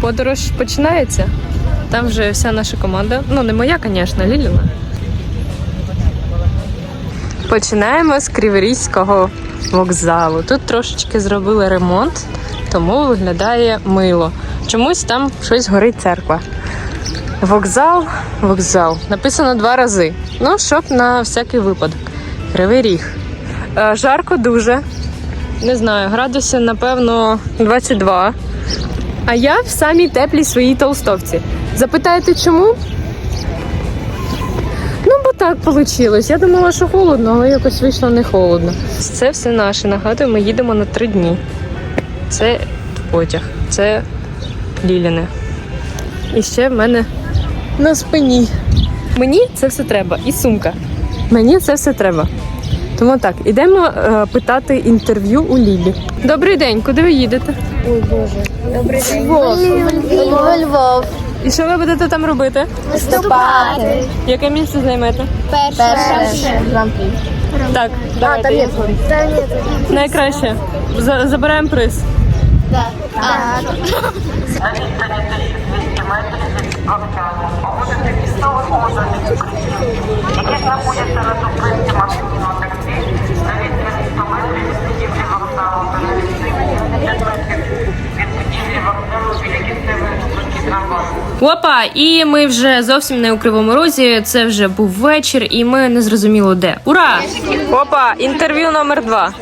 Подорож починається. Там вже вся наша команда. Ну, не моя, звісно, Ліліна. Починаємо з Криворізького вокзалу. Тут трошечки зробили ремонт, тому виглядає мило. Чомусь там щось горить церква. Вокзал, вокзал. Написано два рази. Ну, щоб на всякий випадок. Кривий ріг. Е, Жарко дуже. Не знаю, градусів, напевно, 22. А я в самій теплій своїй толстовці. Запитаєте, чому? Ну, бо так вийшло. Я думала, що холодно, але якось вийшло не холодно. Це все наше. Нагадую, ми їдемо на три дні. Це потяг, це Ліліне. І ще в мене на спині. Мені це все треба. І сумка. Мені це все треба. Тому так, ідемо е, питати інтерв'ю у Лілі. Добрий день, куди ви їдете? Добрий день. Львов. Львов. Львов. І що ви будете там робити? Виступати. Яке місце займете? Перше. Гран-прі. Так, давайте. я. Найкраще. За- забираємо приз. А, які знаходяться на зупинці маршрутного таксі, на відстані 100 метрів від будівлі вокзалу та на відстані 70 метрів від будівлі вокзалу біля кінцевої зупинки трамваю. Опа, і ми вже зовсім не у Кривому Розі. Це вже був вечір, і ми не зрозуміло де. Ура! Опа, інтерв'ю номер два.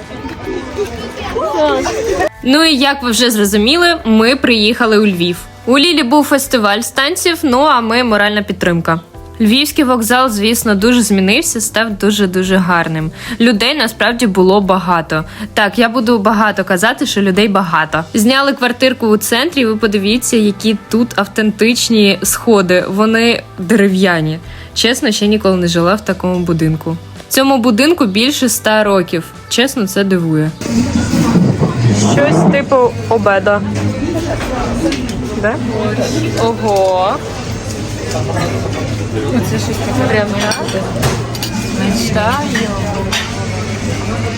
Ну і як ви вже зрозуміли, ми приїхали у Львів. У Лілі був фестиваль станців, ну а ми моральна підтримка. Львівський вокзал, звісно, дуже змінився, став дуже дуже гарним. Людей насправді було багато. Так, я буду багато казати, що людей багато. Зняли квартирку у центрі. Ви подивіться, які тут автентичні сходи. Вони дерев'яні. Чесно, ще ніколи не жила в такому будинку. Цьому будинку більше ста років. Чесно, це дивує. Щось типу обеда. Да? Ого. Це щось таке Мечтаю.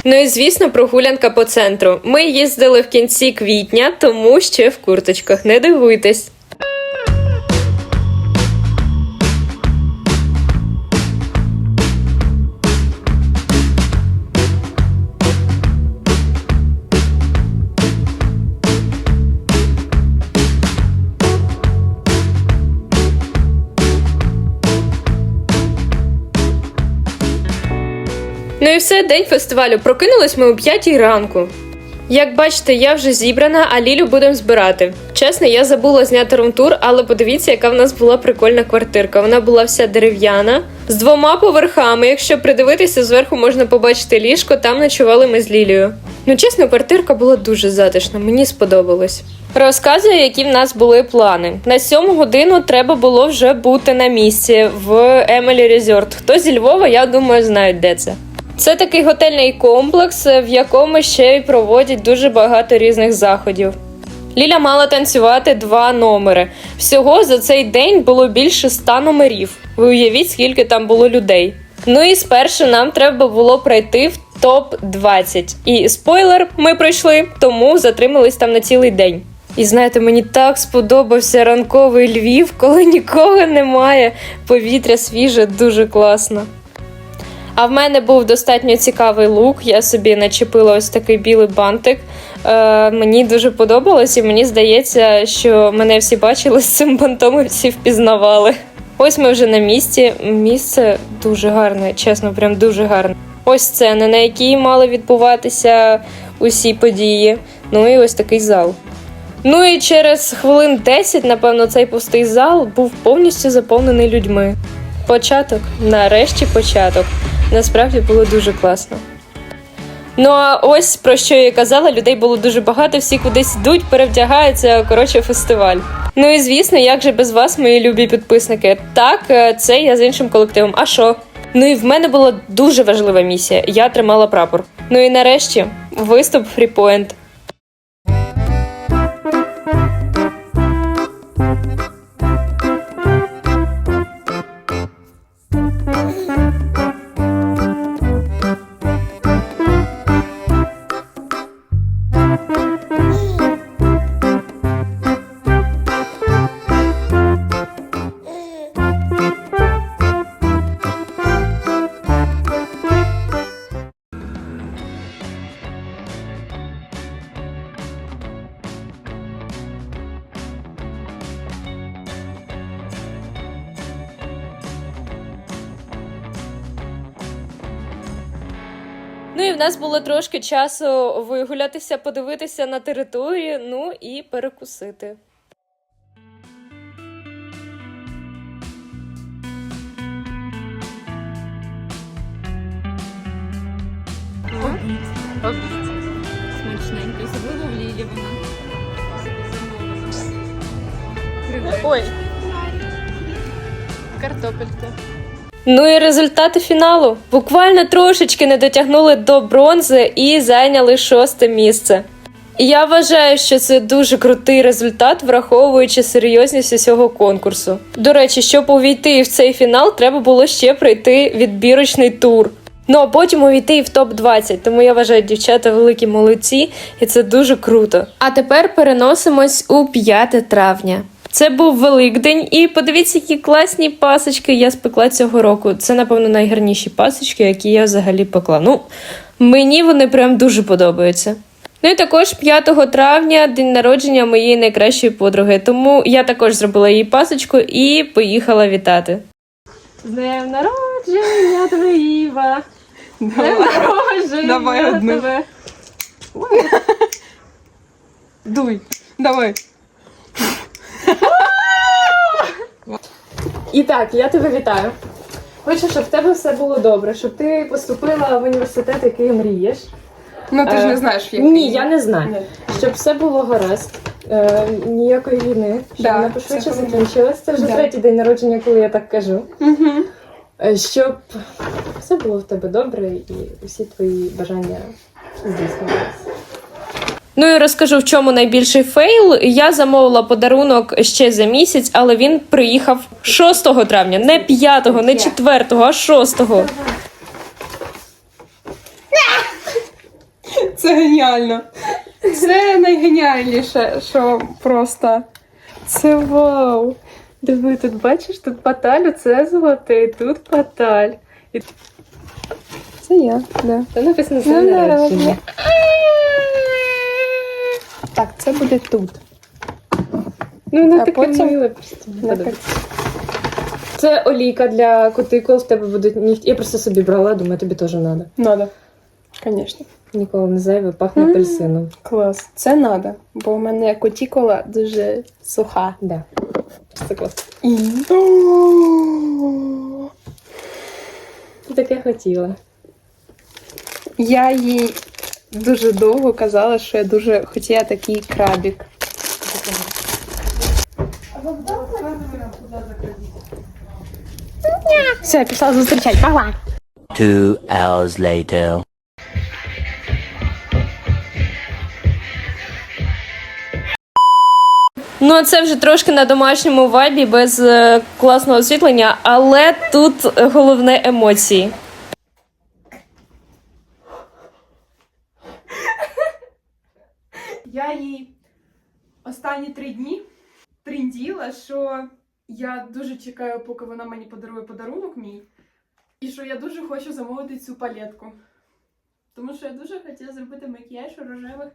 Ну і звісно, прогулянка по центру. Ми їздили в кінці квітня, тому ще в курточках. Не дивуйтесь. Ну і все, день фестивалю. Прокинулись ми о 5 ранку. Як бачите, я вже зібрана, а Лілю будемо збирати. Чесно, я забула зняти румтур, але подивіться, яка в нас була прикольна квартирка. Вона була вся дерев'яна, з двома поверхами. Якщо придивитися, зверху можна побачити ліжко, там ночували ми з Лілією. Ну, чесно, квартирка була дуже затишна, мені сподобалось. Розказую, які в нас були плани. На сьому годину треба було вже бути на місці в Emily Resort. Хто зі Львова, я думаю, знають, де це. Це такий готельний комплекс, в якому ще й проводять дуже багато різних заходів. Ліля мала танцювати два номери. Всього за цей день було більше ста номерів. Ви уявіть, скільки там було людей. Ну і спершу нам треба було пройти в топ 20 І спойлер, ми пройшли, тому затримались там на цілий день. І знаєте, мені так сподобався ранковий Львів, коли нікого немає. Повітря свіже, дуже класно. А в мене був достатньо цікавий лук. Я собі начепила ось такий білий бантик. Е, мені дуже подобалось, і мені здається, що мене всі бачили з цим бантом і всі впізнавали. Ось ми вже на місці. Місце дуже гарне, чесно, прям дуже гарне. Ось сцена, на якій мали відбуватися усі події. Ну і ось такий зал. Ну і через хвилин 10, напевно, цей пустий зал був повністю заповнений людьми. Початок, нарешті початок. Насправді було дуже класно. Ну а ось про що я казала, людей було дуже багато, всі кудись йдуть, перевдягаються. Коротше, фестиваль. Ну і звісно, як же без вас, мої любі підписники? Так, е, це я з іншим колективом. А що? Ну і в мене була дуже важлива місія. Я тримала прапор. Ну і нарешті виступ Фріпоінт. Нас було трошки часу вигулятися, подивитися на територію, ну і перекусити. Смачненько, особливо в Лілі вона. Ой. Картопелька. Ну і результати фіналу. Буквально трошечки не дотягнули до бронзи і зайняли шосте місце. Я вважаю, що це дуже крутий результат, враховуючи серйозність усього конкурсу. До речі, щоб увійти в цей фінал, треба було ще пройти відбірочний тур. Ну а потім увійти і в топ 20 Тому я вважаю, дівчата великі молодці, і це дуже круто. А тепер переносимось у 5 травня. Це був Великдень, і подивіться, які класні пасочки я спекла цього року. Це, напевно, найгарніші пасочки, які я взагалі пекла. Ну, мені вони прям дуже подобаються. Ну і також 5 травня день народження моєї найкращої подруги. Тому я також зробила їй пасочку і поїхала вітати. З днем народження тебе, Іва! З днем народження Давай одну. тебе! Дуй, давай. І так, я тебе вітаю. Хочу, щоб в тебе все було добре, щоб ти поступила в університет, який мрієш. Ну ти ж Е, не знаєш, як. Ні, я не знаю. Щоб все було гаразд, е, ніякої війни, щоб Да, вона пошвидше головне. закінчилась. Це вже Да. третій день народження, коли я так кажу. Угу. Е, Щоб все було в тебе добре і усі твої бажання здійснювалися. Ну і розкажу, в чому найбільший фейл. Я замовила подарунок ще за місяць, але він приїхав 6 травня, не 5, не 4, а 6. Це геніально. Це найгеніальніше, що просто. Це вау. Диви, тут бачиш, тут паталь, це золотий, тут паталь. І Це я, да. Це написано Ну, «День народження». народження. Так, це буде тут. Ну, А таке потім- миле. Це олійка для кутикул, в тебе будуть нігті. Я просто собі брала, думаю, тобі теж треба. Надо. Звісно. Ніколи не зайве, пахне Мгм. апельсином. Клас. Це надо, бо у мене кутікула дуже суха. Да. Це клас. І. Ти таке хотіла. Я їй дуже довго казала, що я дуже хотіла такий крабік. Все, я пішла зустрічати. Погла. Two hours later. Ну, це вже трошки на домашньому вайбі без е, класного освітлення, але тут головне емоції. Я їй останні три дні трінділа, що я дуже чекаю, поки вона мені подарує подарунок мій, і що я дуже хочу замовити цю палетку. Тому що я дуже хотіла зробити макіяж у рожевих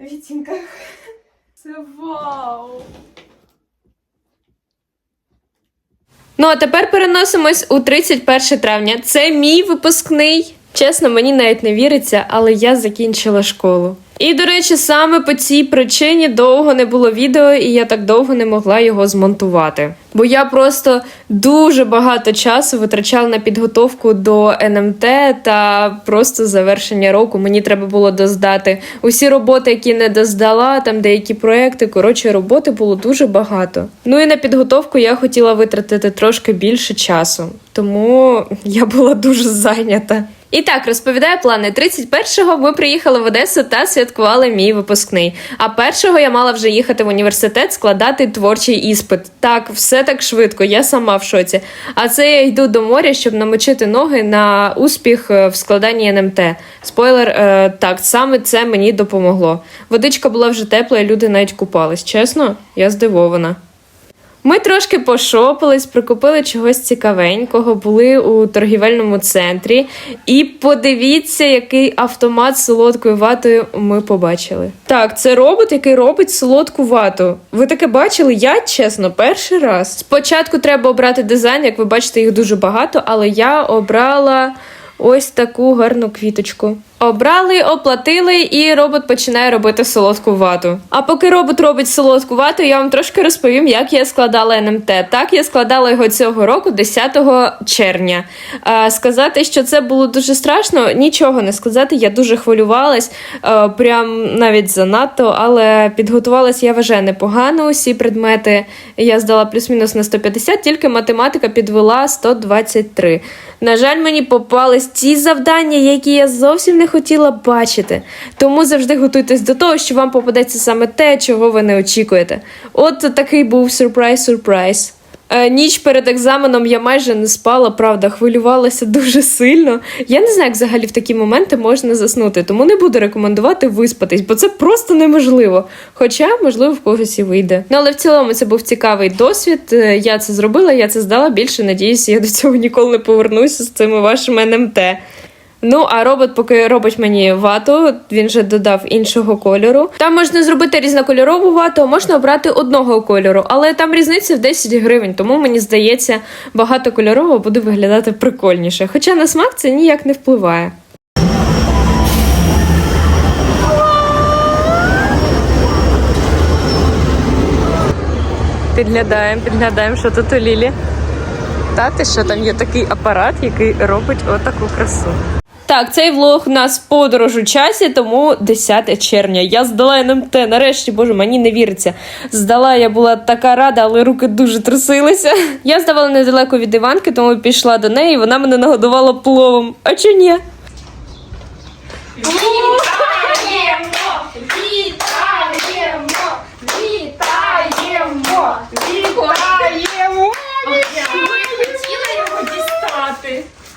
відтінках. Це вау! Ну а тепер переносимось у 31 травня. Це мій випускний. Чесно, мені навіть не віриться, але я закінчила школу. І, до речі, саме по цій причині довго не було відео, і я так довго не могла його змонтувати. Бо я просто дуже багато часу витрачала на підготовку до НМТ та просто завершення року. Мені треба було доздати усі роботи, які не доздала, там деякі проекти. Коротше, роботи було дуже багато. Ну і на підготовку я хотіла витратити трошки більше часу, тому я була дуже зайнята. І так, розповідаю плани. 31-го ми приїхали в Одесу та святкували мій випускний. А першого я мала вже їхати в університет складати творчий іспит. Так, все так швидко, я сама в шоці. А це я йду до моря, щоб намочити ноги на успіх е, в складанні НМТ. Спойлер, е, так, саме це мені допомогло. Водичка була вже тепла, і люди навіть купались. Чесно, я здивована. Ми трошки пошопились, прикупили чогось цікавенького, були у торгівельному центрі. І подивіться, який автомат солодкою ватою ми побачили. Так, це робот, який робить солодку вату. Ви таке бачили? Я чесно, перший раз. Спочатку треба обрати дизайн, як ви бачите, їх дуже багато, але я обрала ось таку гарну квіточку. Обрали, оплатили, і робот починає робити солодку вату. А поки робот робить солодку вату, я вам трошки розповім, як я складала НМТ. Так, я складала його цього року, 10 червня. А, сказати, що це було дуже страшно, нічого не сказати. Я дуже хвилювалась, а, прям навіть занадто, але підготувалась, я вважаю, непогано. Усі предмети я здала плюс-мінус на 150, тільки математика підвела 123. На жаль, мені попались ті завдання, які я зовсім не хотіла бачити. Тому завжди готуйтесь до того, що вам попадеться саме те, чого ви не очікуєте. От такий був сюрприз-сюрприз. Е, Ніч перед екзаменом я майже не спала, правда, хвилювалася дуже сильно. Я не знаю, як взагалі в такі моменти можна заснути, тому не буду рекомендувати виспатись, бо це просто неможливо. Хоча, можливо, в когось і вийде. Ну але в цілому це був цікавий досвід. Е, Я це зробила, я це здала. Більше надіюся, я до цього ніколи не повернуся з цими вашими НМТ. Ну, а робот, поки робить мені вату, він вже додав іншого кольору. Там можна зробити різнокольорову вату, а можна обрати одного кольору, але там різниця в 10 гривень, тому мені здається, багатокольорово буде виглядати прикольніше. Хоча на смак це ніяк не впливає. Підглядаємо, підглядаємо, що тут у Лілі. Та ти що там є такий апарат, який робить отаку красу. Так, цей влог у нас подорож у часі, тому 10 червня. Я здала НМТ. Нарешті, боже, мені не віриться. Здала, я була така рада, але руки дуже трусилися. Я здавала недалеко від Іванки, тому пішла до неї, і вона мене нагодувала пловом. А чи ні?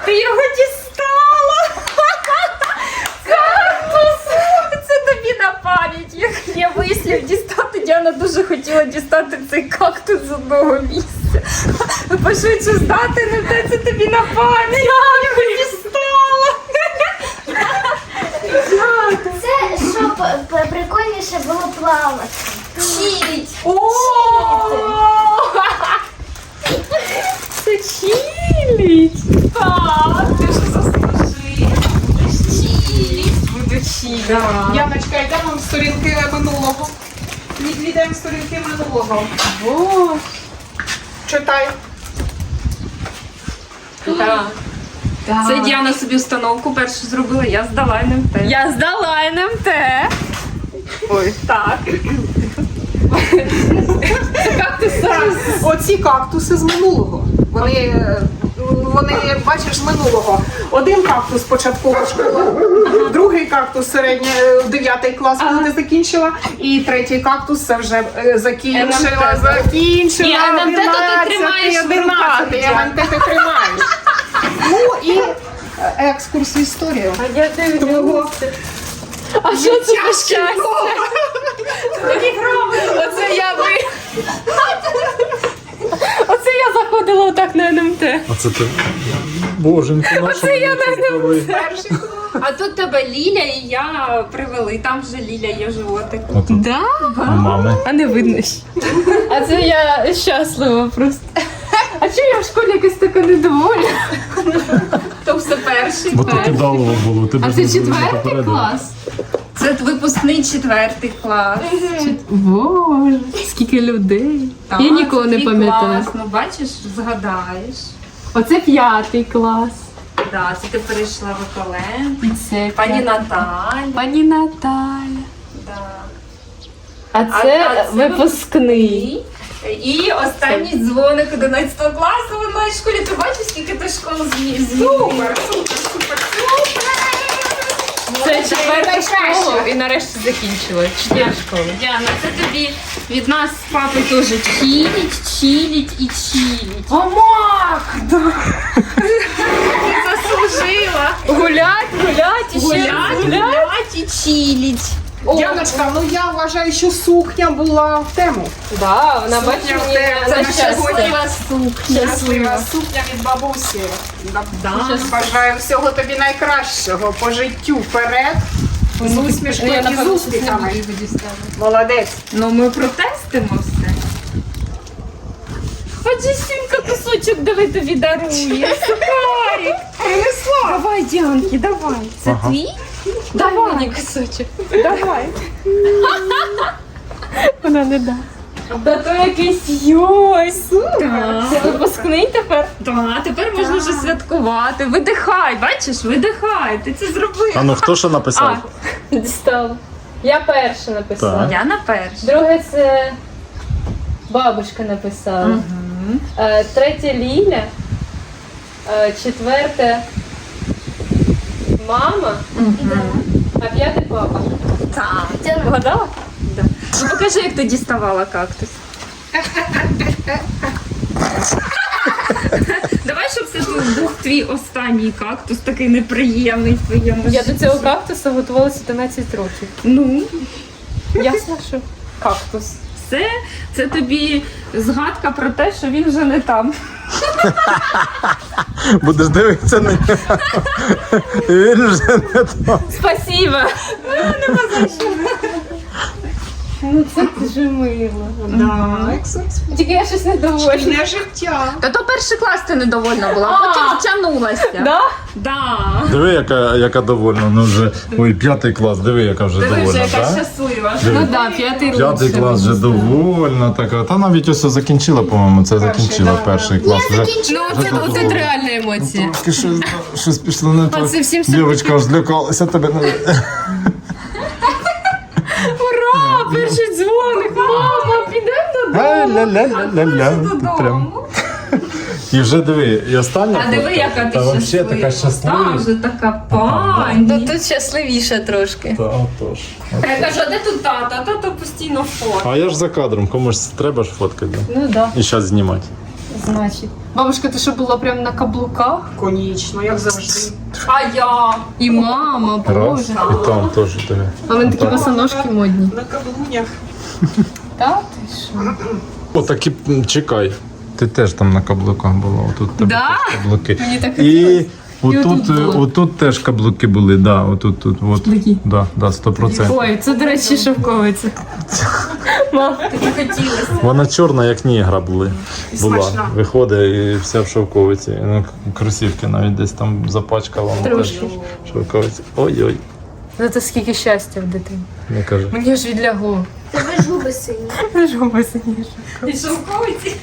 Ти його дістала! Кактус! Це тобі на пам'ять. Як я вислів дістати, Діана дуже хотіла дістати цей кактус з одного місця. Пошвидше здати, не те це тобі на пам'ять. Я його дістала. Це щоб прикольніше було плавати. О! Це чилить. Так, ти ж. Буду чилить. Яночка, йдемо в сторінки минулого. Відійдемо в сторінки минулого. Боже. Читай. Так. Це Діана собі установку першу зробила, я здала НМТ. Я здала НМТ. Ой. Так. Оці кактуси з минулого. Вони, вони, бачиш, минулого. Один кактус початкова школа, другий кактус середня, е, дев'ятий клас, коли ти закінчила, і третій кактус це вже е, закінчила, НМТ. закінчила. Ні, НМТ то ти 11-й, тримаєш в 11-й, руках. НМТ ти тримаєш. Ну і е, екскурс в історію. А я Твого А що це за щастя? Оце я ви. Оце я заходила отак на НМТ. А це ти. Боженько, наша. я не перший. А тут тебе Ліля і я привели. Там вже Ліля є животик. А Да? мами. А не видно. ще. А це я щаслива просто. А чому я в школі якась така недовольна? То все перший. Бо то перший. кидалово було. А це четвертий клас? Це випускний четвертий клас. Боже, скільки людей. Так, Я ніколи не твій пам'ятаю. клас. Ну бачиш, згадаєш. Оце п'ятий клас. Да, це ти перейшла в ОКЛМ. І це Пані п'ятий. Наталя. Пані Наталя. Да. А це а це випускний. І останній дзвоник 11 класу в моїй школі. Ти бачиш, скільки ти школ змі- змінив? Супер, супер, супер, супер. Це четверта школа і нарешті закінчила. Чотири школи. Діана, це тобі від нас з папою теж чилить, чилить і чилить. Амак! Заслужила. Гулять, гулять, і ще раз Гулять, гулять. і чилить. Яночка, ну я вважаю, що сукня була в тему. Да, вона Сукня бачить в мені тебе, на це щастя. Щаслива сукня. Щаслива сукня від бабусі. Да. Бажаю всього тобі найкращого по життю вперед. З усмішкою і з успіхами. Молодець. Ну ми протестимо все. Хоч Стінка кусочок диви тобі дарує. Сухарик. Принесла. Давай, Діанки, давай. Це Ага. твій? Давай мені кусочок. Давай. Вона не дасть. Та то якийсь йой, супер. Це випускний тепер. Так, тепер можна вже святкувати. Видихай, бачиш, видихай. Ти це зробив. А ну хто що написав? Дістала. Я перша написала. Так. Я на перший. Друге це бабушка написала. Е, Третє Ліля. Е, Четверте мама. А п'яте папа. Так. Вгадала? Ну покажи, як ти діставала кактус. Давай, щоб це тут був твій останній кактус, такий неприємний в твоєму. Я до цього кактуса готувалася 11 років. Ну, Ясно, що кактус. це, це тобі згадка про те, що він вже не там. Будеш дивитися на нього. Він вже не там. Спасибо. Ну це дуже мило. Тільки я щось недовольна. Та то перший клас ти недовольна була, а потім втягнулася. Да? Да. Диви, яка, яка довольна. Ну вже ой, п'ятий клас, диви, яка вже Диви вже, довольна, яка так? щаслива. Ну да, п'ятий П'ятий лучше клас вже довольна така. Та навіть ось закінчила, по-моєму, це закінчила перший клас. Вже Ну, це тут реальні емоції. трошки щось, щось пішло не так. це всім Дівчинка злякалася тебе. не- Ура! Перший дзвоник! Мама, підемо Ля-ля-ля-ля-ля. Тут прям. І вже диви, і остання. А диви, яка ти та вообще така щаслива. Та вже така Ну пані. тут щасливіше трошки. Та отож. Я кажу, а де тут тата? Тато постійно фото. А я ж за кадром, комусь треба ж фоткати. Ну да, І зараз знімати. значить. Бабушка, ти що була прям на каблуках? Конечно, як завжди. А я? І мама, Раз. боже. І там теж диви. А вони такі босоножки модні. На каблунях. Та ти що? Отакі, чекай. Ти теж там на каблуках була, отут тебе Да? теж каблуки. Мені так І отут, отут е, було. отут теж каблуки були, да, отут, тут, от. Такі. Да, да, 100%. Ой, це, до речі, шовковиця. Мам, Тобі хотілося. Вона чорна, як нігра були. Була. смачна. Виходить і вся в шовковиці. Ну, кросівки навіть десь там запачкала. вона Трошки. теж в Шовковиці. Ой-ой, зато скільки щастя в дитині. не кажи. Мені ж відлягло. Тебе ж губи сині. Ти ж губи синіше. І шовковиці.